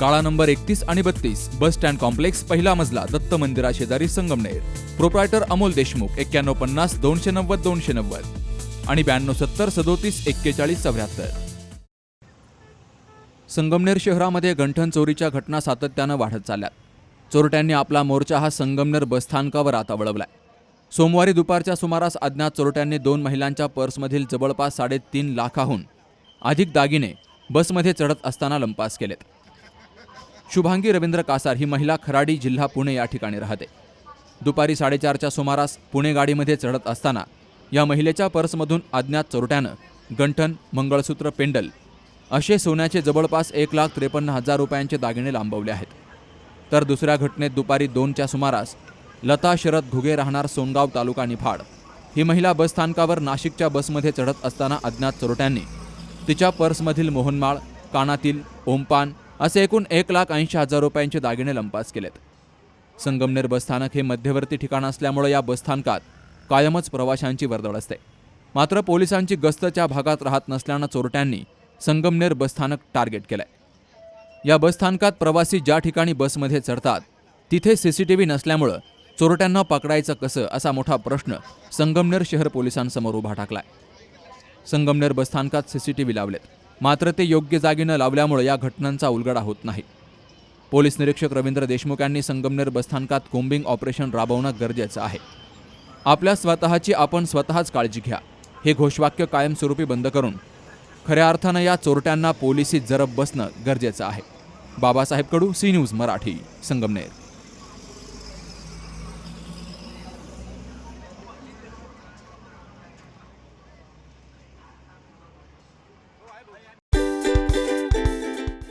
काळा नंबर एकतीस आणि बत्तीस बस स्टँड कॉम्प्लेक्स पहिला मजला दत्त मंदिरा शेजारी संगमनेर. प्रोप्रायटर अमोल देशमुख एक्क्याण्णव पन्नास दोनशे नव्वद दोनशे नव्वद. आणि ब्याण्णव सत्तर सदोतीस एक्केचाळीस चौऱ्याहत्तर. संगमनेर शहरामध्ये गंठण चोरीच्या घटना सातत्यानं वाढत चालल्यात. चोरट्यांनी आपला मोर्चा हा संगमनेर बसस्थानकावर आता वळवलाय. सोमवारी दुपारच्या सुमारास अज्ञात चोरट्यांनी दोन महिलांच्या पर्समधील जवळपास साडेतीन लाखाहून अधिक दागिने बसमध्ये चढत असताना लंपास केलेत. शुभांगी रवींद्र कासार ही महिला खराडी जिल्हा पुणे या ठिकाणी राहते. दुपारी साडेचारच्या सुमारास पुणे गाडीमध्ये चढत असताना या महिलेच्या पर्समधून अज्ञात चोरट्यानं गंठन मंगळसूत्र पेंडल असे सोन्याचे जवळपास एक लाख त्रेपन्न हजार रुपयांचे दागिने लांबवले आहेत. तर दुसऱ्या घटनेत दुपारी दोनच्या सुमारास लता शरद घुगे राहणार सोनगाव तालुका निफाड ही महिला बसस्थानकावर नाशिकच्या बसमध्ये चढत असताना अज्ञात चोरट्यांनी तिच्या पर्समधील मोहनमाळ कानातील ओमपान असे एकूण एक लाख ऐंशी हजार रुपयांचे दागिने लंपास केलेत. संगमनेर बसस्थानक हे मध्यवर्ती ठिकाण असल्यामुळे या बसस्थानकात कायमच प्रवाशांची वर्दळ असते. मात्र पोलिसांची गस्तच्या भागात राहत नसल्यानं चोरट्यांनी संगमनेर बसस्थानक टार्गेट केलंय. या बसस्थानकात प्रवासी ज्या ठिकाणी बसमध्ये चढतात तिथे सीसीटीव्ही नसल्यामुळं चोरट्यांना पकडायचं कसं असा मोठा प्रश्न संगमनेर शहर पोलिसांसमोर उभा टाकलाय संगमनेर बसस्थानकात सीसीटीव्ही लावलेत. मात्र ते योग्य जागी न लावल्यामुळे या घटनांचा उलगडा होत नाही. पोलीस निरीक्षक रवींद्र देशमुख यांनी संगमनेर बसस्थानकात कोम्बिंग ऑपरेशन राबवणं गरजेचं आहे. आपल्या स्वतःची आपण स्वतःच काळजी घ्या. हे घोषवाक्य कायमस्वरूपी बंद करून खऱ्या अर्थानं या चोरट्यांना पोलिसी जरब बसणं गरजेचं आहे. Babasaheb Kadu C news Marathi Sangamner.